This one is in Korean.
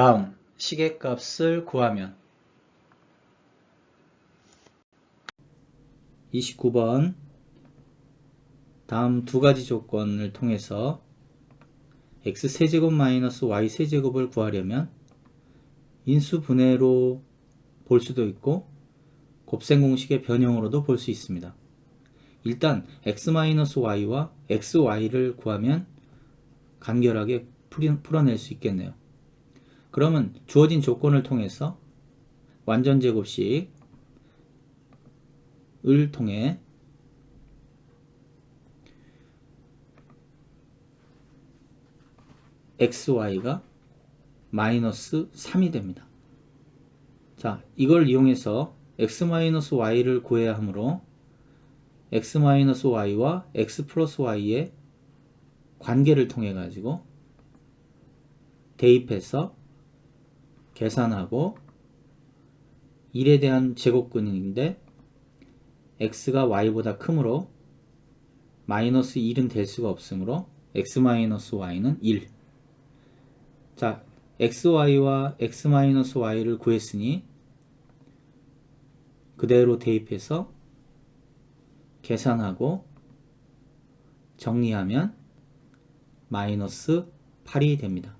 다음 시계값을 구하면 29번 다음 두 가지 조건을 통해서 x세제곱 마이너스 y세제곱을 구하려면 인수분해로 볼 수도 있고 곱셈 공식의 변형으로도 볼 수 있습니다. 일단 x-y와 xy를 구하면 간결하게 풀어낼 수 있겠네요. 그러면 주어진 조건을 통해서 완전 제곱식을 통해 xy가 마이너스 3이 됩니다. 자, 이걸 이용해서 x-y를 구해야 하므로 x-y와 x 플러스 y의 관계를 통해 가지고 대입해서 계산하고 1에 대한 제곱근인데 x가 y보다 크므로 마이너스 1은 될 수가 없으므로 x-y는 1 자, xy와 x-y를 구했으니 그대로 대입해서 계산하고 정리하면 마이너스 8이 됩니다.